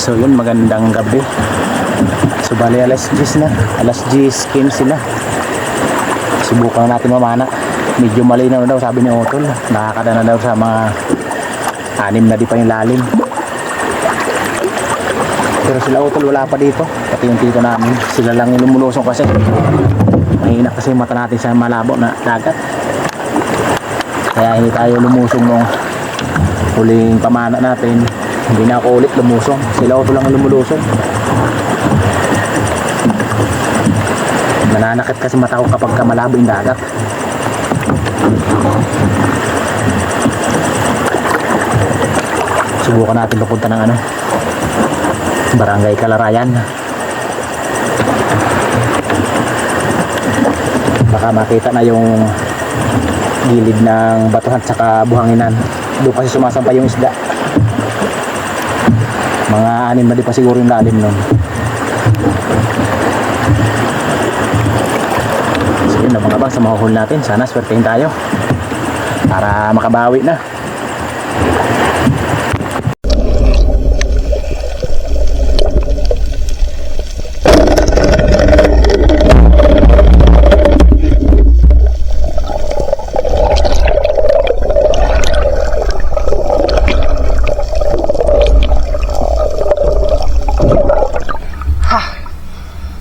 So yun, magandang gabi. So bali alas 10 na. Alas 10, 15 na. Subukan natin mamana. Medyo malinaw na daw sabi ni Otol. Nakakada na daw sa mga anim na di pa yung lalim. Pero sila Otol wala pa dito. Pati yung tito namin. Sila lang yung lumulusong kasi. Mahina kasi mata natin sa malabo na dagat. Kaya hindi tayo lumusong nung huling pamana natin. Hindi na ako ulit lumusong. Sila Otol lang lumulusong. Nananakit kasi mata ko kapag ka malabo yung dagat. Subukan natin papunta ng ano. Barangay Kalarayan. Baka makita na yung gilid ng batuhan saka buhanginan. Doon kasi sumasampay yung isda. Mga anim na di pa siguro yung lalim nun. So yun na mga bang sa mahuhul natin. Sana swertein tayo. Para makabawi na.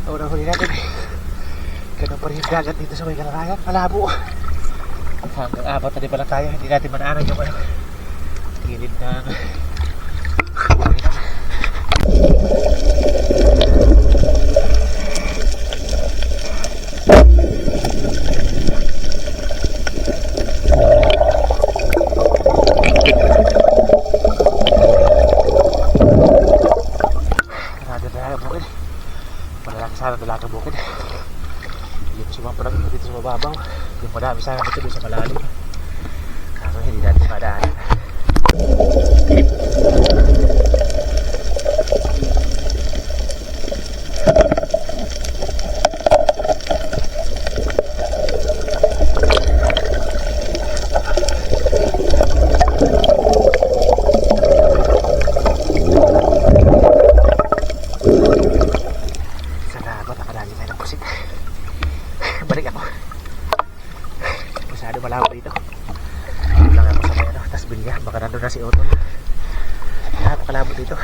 Unang huli natin. Ganun pa rin yung dagat dito sa may kararangan. Malabo. Hanggang apat na di pala tayo. Hindi natin manaanan yung ano. Gilid ng na. Malalaki sana dalaga bukid. Mababaw. Yung madami sana dito sa malalim. Kaso hindi natin madaanan. Salamat, nakadali tayo ng pusit. Balik ako. Masyado malawa dito. Dito lang ako sa may ano, tas bilya. Baka nandun na si Otol. Napakalabo dito.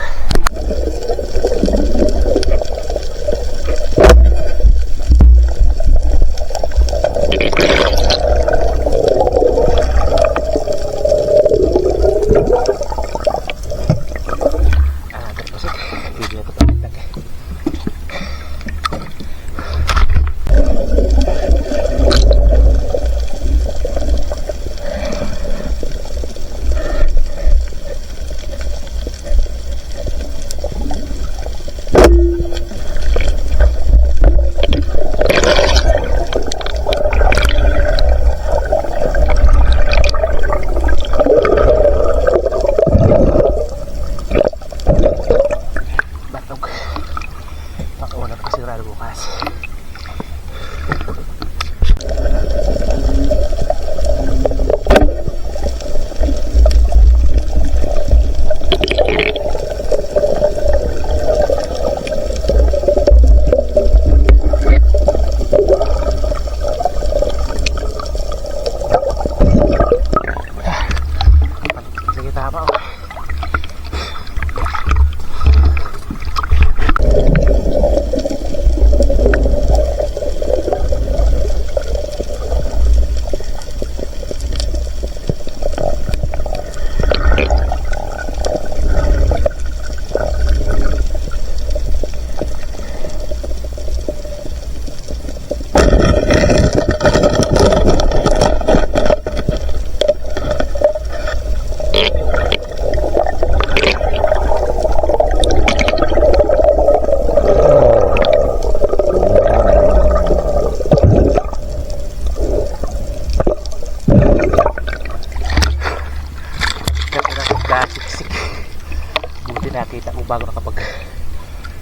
Nakita ko bago nakapag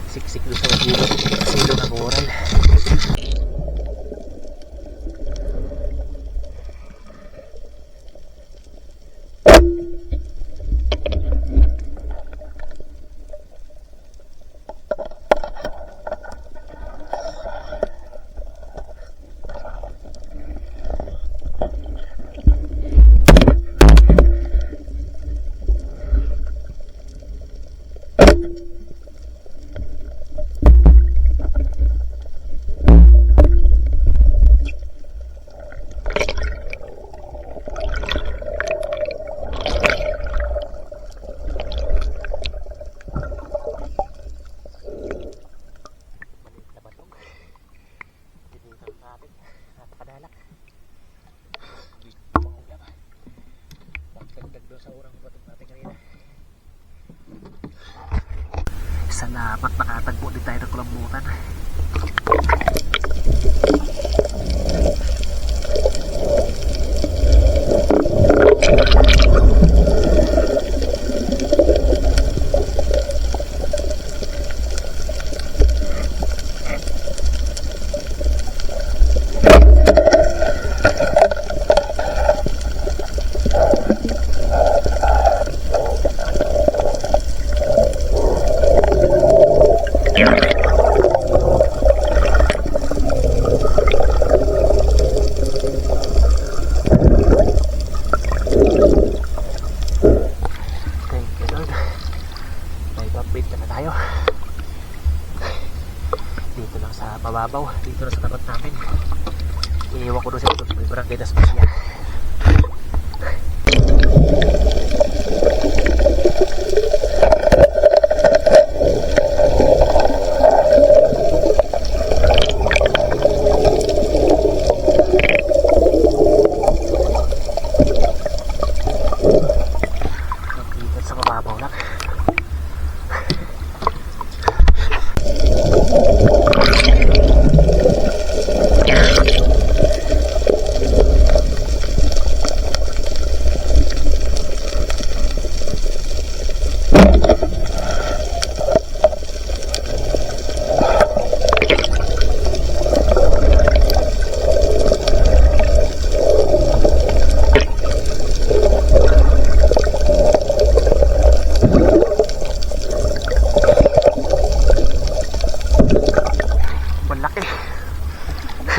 siksik doon sa. Silo ng oral.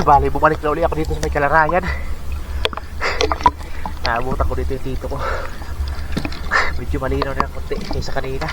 Bali, bumalik na uli ako dito sa may kalarayan. Naabutan ko dito yung tito ko. Medyo malinaw na konti kaysa kanina.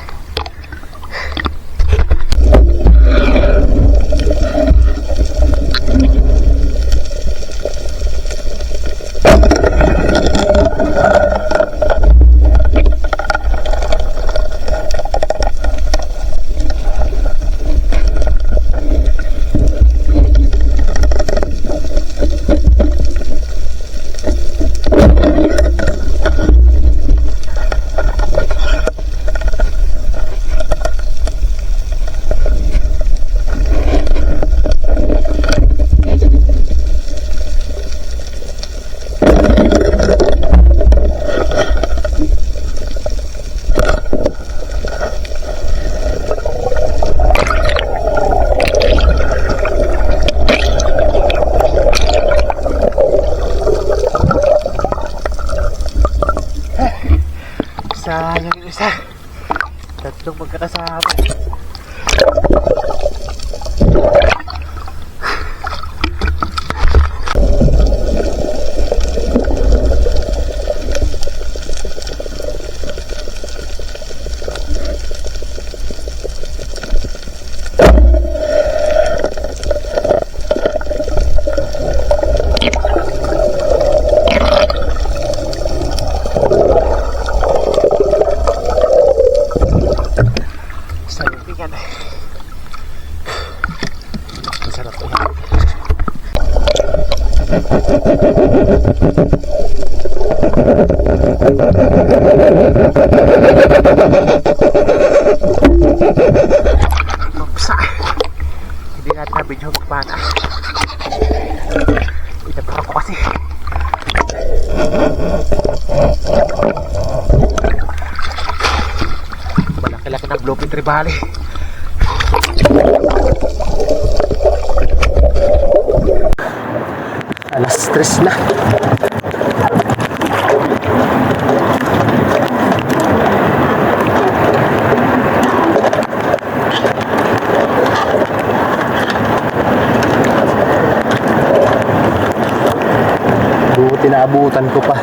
Sayang yung isa. Tatlong magkakasama. Sayang yan. Masarap to yan. Mapsa. Video magpana. Itatrack ko kasi. Malaki-laki ng bluefin tribali. Alas stress na. Naabutan ko pa.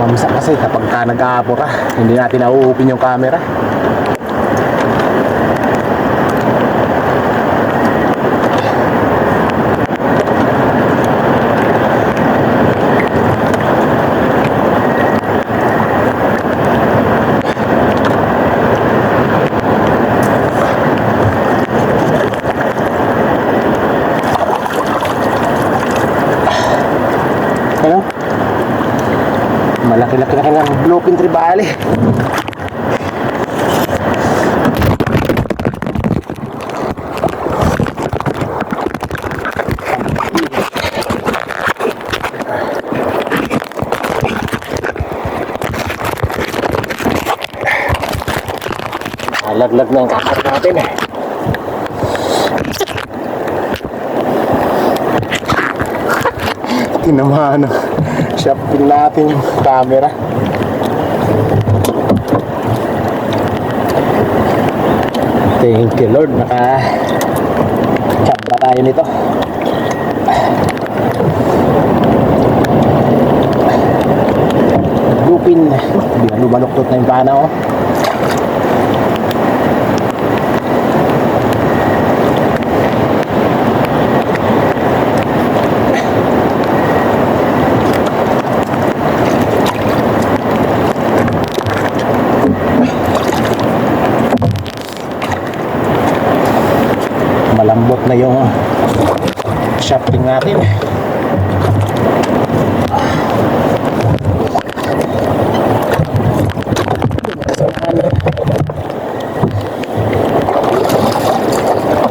Mamsa kasi kapag ka nag-aapo ka, hindi natin nauupin yung camera. Ano? Bluepin Tribali. Alaglag na yung kakat natin eh. Tinamaan na. Shopin natin yung camera. Thank you Lord. Naka chamba tayo nito. Lupin. Bilang lumaluktot na yung pana oh. Malambot na yung shafting natin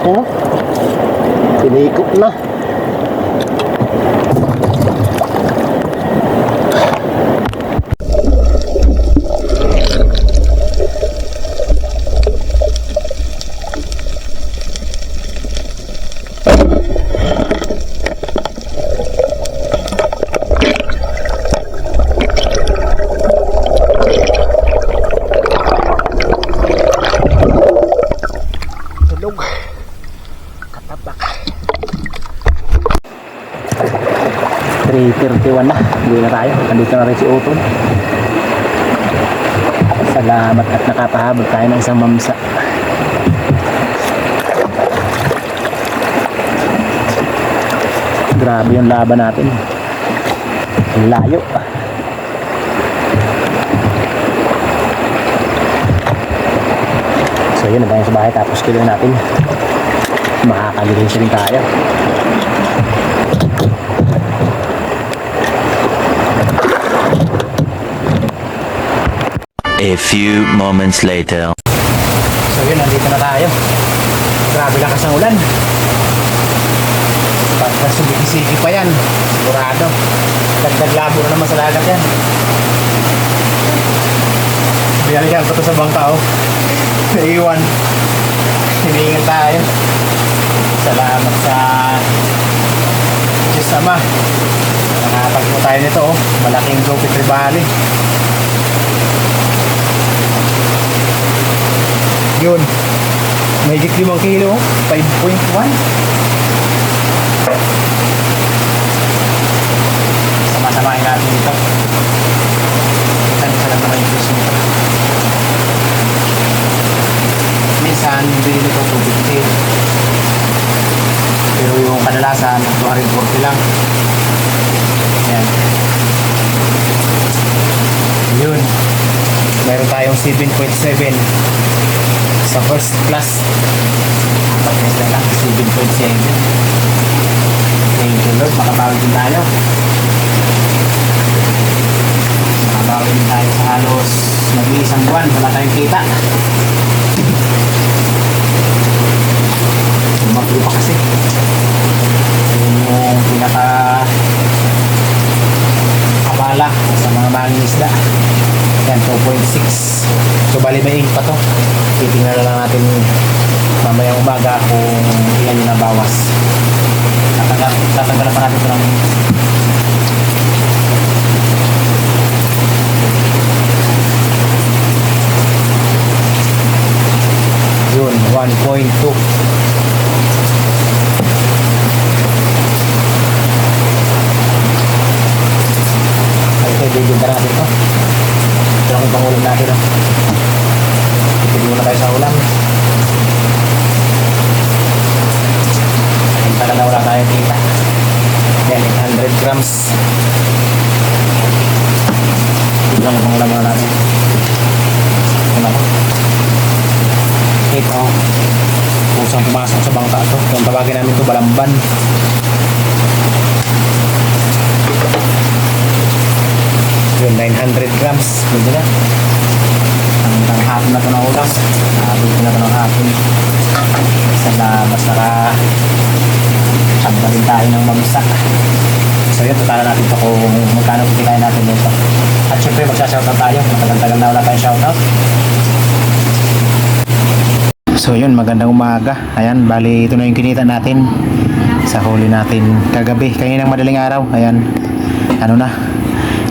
Oh, pinikop na Tulog. Katabak. 3.31 na Uwi na tayo Nandito na rin si Utol Salamat at nakapahabol tayo ng isang mamsa. Grabe yung laban natin. Layo. So yun, na tayo sa bahay tapos kilo natin. Makakalilis rin tayo A few moments later. So yun, nandito na tayo. Grabe lakas ng ulan. Pagka sumikisiki pa yan, sigurado. Dagdag labo na naman sa dagat yan. Binalikan ko to sa bangka oh. Naiwan. Hinihingal tayo. Salamat sa Diyos Ama. Nakatagpo tayo nito oh. Malaking Jopi Tribali. Yun. Mahigit limang kilo. 5.1. Sama-samahin natin dito. Isa lang naman yung fish nito. Minsan, hindi nito 250. Pero yung kadalasan, 240 lang. Yan. Yun. Meron tayong 7.7 sa first class. Apat na isla lang, 7.7. Thank you Lord, makabawi din tayo. Makabawi din tayo sa halos nag-iisang buwan, wala tayong kita. Lumagyo pa kasi. Yun yung pinaka abala sa mga manging isda. Yan, 2.6. So, bali may pa to. Titingnan na lang natin mamayang umaga kung ilan yung nabawas. Tatanggal, tatanggalan pa natin ito ng yun, 1.2 ay ito, bibinta natin ito ito lang yung pangulam natin oh. Pipili muna tayo sa ulam. Hinta na wala tayo kita. Yan, 800 grams. Ito lang yung pangulam muna natin. Ito na po. Ito. Pusang pumasok sa bangka to. Yung tawagin balamban. Yun, Ayun, 900 grams. Pwede na. Hanggang hapon na ito na ulam. Hapon ko na ito ng hapon. Sa labas naka tanggalin tayo ng mamsa. So yun, tutala natin ito kung magkano kikikain natin dito. At syempre, magsashoutout tayo. Matagal-tagal na wala tayong shoutout. So yun, magandang umaga. Ayan, bali ito na yung kinita natin sa huli natin kagabi. Kaninang madaling araw. Ayan, ano na,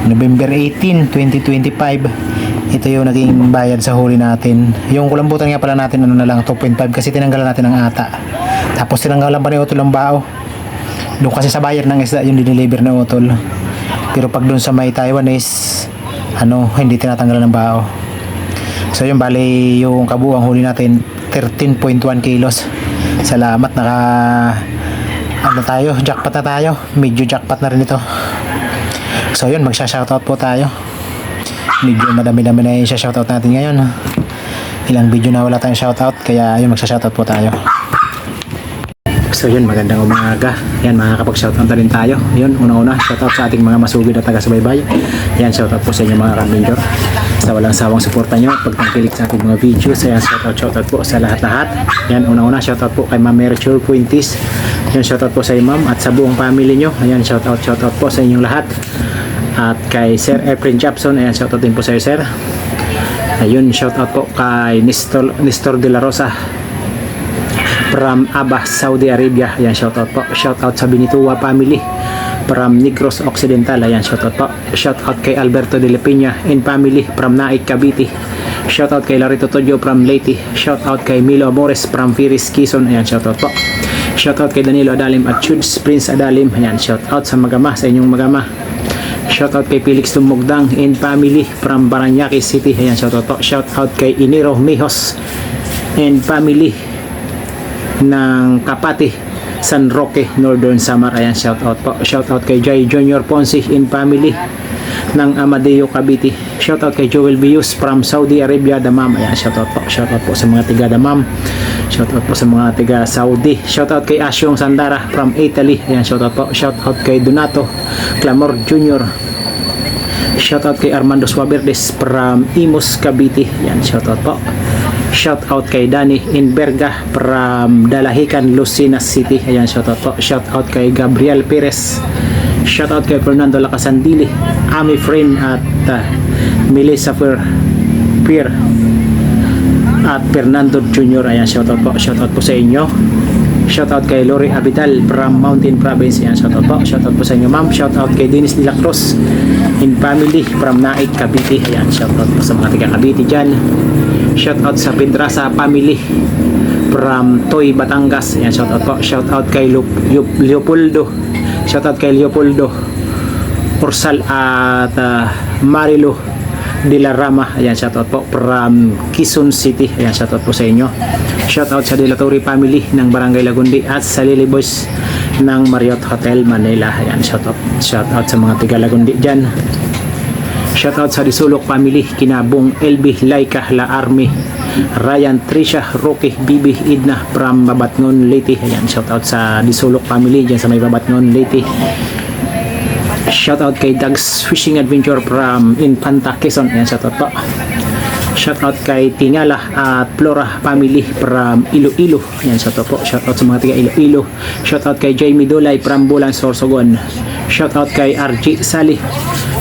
November 18, 2025. Ito yung naging bayad sa huli natin. Yung kulambutan nga pala natin, ano na lang, 2.5 kasi tinanggalan natin ng ata. Tapos tinanggalan pa ni Utol ng bao. Doon kasi sa buyer ng isda yung dineliver na Utol. Pero pag doon sa may Taiwan is, ano, hindi tinatanggalan ng bao. So yung bali yung kabuang huli natin 13.1 kilos. Salamat naka ano tayo, jackpot na tayo. Medyo jackpot na rin ito. So yun, magsha-shoutout po tayo. Medyo madami-dami na yung shoutout natin ngayon. Ilang video na wala tayong shoutout, kaya yun, magsha-shoutout po tayo. So yun, magandang umaga. Yan, makakapag-shoutout na rin tayo. Yun, una-una, shoutout sa ating mga masugid at taga-subaybay. Yan, shoutout po sa inyo mga kambinjor. Sa walang sawang suporta nyo pagtangkilik sa ating mga videos. Ayan, shoutout, shoutout po sa lahat-lahat. Yan, una-una, shoutout po kay Ma'am Merchur Puintis. Yan, shoutout po sa iyo ma'am at sa buong family nyo. Ayan, shoutout, shoutout po sa inyong lahat. At kay Sir Efren Japson, ayan, shoutout din po sa iyo, sir. Ayun, shoutout po kay Nestor, Nestor De La Rosa from Aba, Saudi Arabia. Ayan, shoutout po. Shoutout sa Benituwa family from Negros Occidental. Ayan, shoutout po. Shoutout kay Alberto de la and family from Naik, Cavite. Shoutout kay Larito Todio from Leyte. Shoutout kay Milo Amores from Firis, Quezon. Ayan, shoutout po. Shoutout kay Danilo Adalim at Chuds Prince Adalim. Ayan, shoutout sa magama, sa inyong magama. Shoutout kay Felix Tumugdang and family from Paranaque City. Ayan, shoutout po. Shoutout kay Iniro Mijos and family ng Kapati San Roque, Northern Samar. Ayan, shout out po. Shout out kay Jai Junior Ponce in family ng Amadeo Cavite. Shout out kay Joel Bius from Saudi Arabia, Damam. Ayan, shout out po. Shout out po sa mga tiga Damam. Shout out po sa mga tiga Saudi. Shout out kay Asyong Sandara from Italy. Ayan, shout out po. Shout out kay Donato Clamor Jr. Shout out kay Armando Suaverdes from Imus, Cavite. Yan, shout out po. Shout out kay Danny Inberga from Dalahican, Lucena City. Ayan, shout out po. Shout out kay Gabriel Perez. Shout out kay Fernando Lacasandili, Ami Friend at uh, Melissa Fer Pier at Fernando Jr. Ayan, shout out po. Shout out po sa inyo. Shout out kay Lori Abital from Mountain Province. Ayan, shout out po. Shout out po sa inyo, ma'am. Shout out kay Dennis De La Cruz in family from Naik, Cavite. Ayan, shout out po sa mga taga Cavite dyan. Shout out sa Pedrasa family from Toy, Batangas. Ayan, shout out po. Shout out kay Lu- Lu- Leopoldo. Shout out kay Leopoldo Orsal at uh, Marilo De La Rama. Ayan, shout out po from Quezon City. Ayan, shout out po sa inyo. Shout out sa De La Torre family ng Barangay Lagundi at sa Lily Boys ng Marriott Hotel Manila. Ayan, shout out. Shout out sa mga tiga Lagundi dyan. Shoutout sa Disulok family, Kinabong, LB, Laika, La Army, Ryan, Trisha, Rocky, Bibi, Idna, from Babatngon, Leyte. Ayan, shoutout sa Disulok family dyan sa may Babatngon, Leyte. Shoutout kay Doug's Fishing Adventure from Infanta, Quezon. Ayan, shoutout po. Shoutout kay Tingala at Flora family from Iloilo. Ayan, shoutout po. Shoutout sa mga tiga Iloilo. Shoutout kay Jamie Dolay from Bulan, Sorsogon. Shoutout kay RG Sali.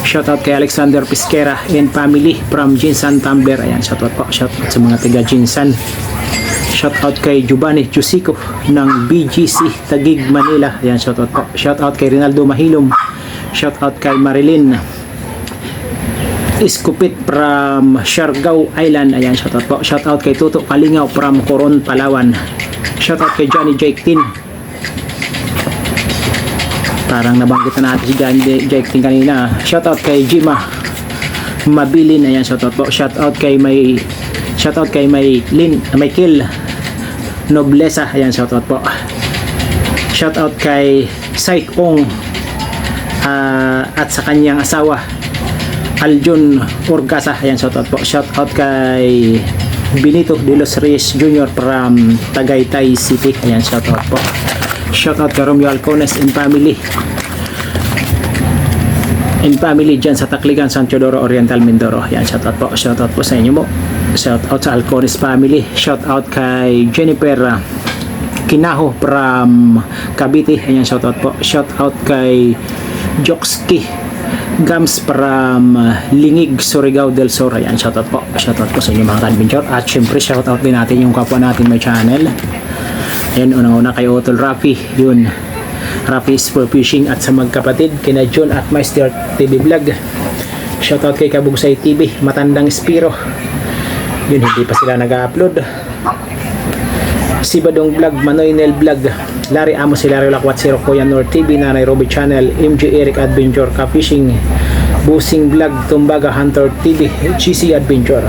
Shoutout kay Alexander Pisquera and family from Jinsan Tumbler. Ayan, shoutout po. Shoutout sa mga tiga Jinsan. Shoutout kay Giovanni Jusico ng BGC Tagig, Manila. Ayan, shoutout po. Shoutout kay Rinaldo Mahilom. Shoutout kay Marilyn Iskupit from Siargao Island. Ayan, shoutout po. Shoutout kay Tuto Kalingaw from Coron, Palawan. Shoutout kay Johnny Jake Tin. Parang nabanggit na natin si Tin kanina. Shoutout kay Jima Mabilin. Ayan, shoutout po. Shoutout kay may Shoutout kay may Lin, Michael Noblesa. Ayan, shoutout po. Shoutout kay Saik Ong ah, at sa kanyang asawa Aljun Orgasa. Ayan, shoutout po. Shoutout kay Benito de los Reyes Jr. from Tagaytay City. Ayan, shoutout po. Shoutout kay Romeo Alcones and family. and family dyan sa Takligan, San Teodoro, Oriental, Mindoro. Yan, shoutout po. Shoutout po sa inyo mo. Shoutout sa Alcoris family. Shoutout kay Jennifer ah, Kinaho from Cavite. Ayan, shoutout po. Shoutout kay Jokski Gams from Lingig, Surigao del Sur. Ayan, shoutout po. Shoutout po sa inyo mga ka-adventure. At syempre, shoutout din natin yung kapwa natin may channel. Ayan, unang-una kay Otol Rafi. Yun. Rafi's for Fishing at sa magkapatid, kina John at Meister TV Vlog. Shoutout kay Kabugsay TV, Matandang Spiro. Yun, hindi pa sila nag-upload. Si Badong Vlog, Manoy Nel Vlog, Larry Amos, si Larry Lakwat, si Rokoya Nor TV, Nanay Roby Channel, MJ Eric Adventure, Ka Fishing, Busing Vlog, Tumbaga Hunter TV, GC Adventure.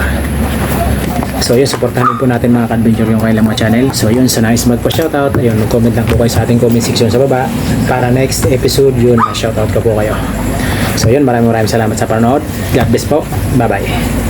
So yun, supportahan din po natin mga ka-adventure yung kailang mga channel. So yun, sa nice magpa-shoutout, ayun, mag-comment lang po kayo sa ating comment section sa baba. Para next episode yun, shoutout ka po kayo. So yun, maraming maraming salamat sa panonood. God bless po. Bye-bye.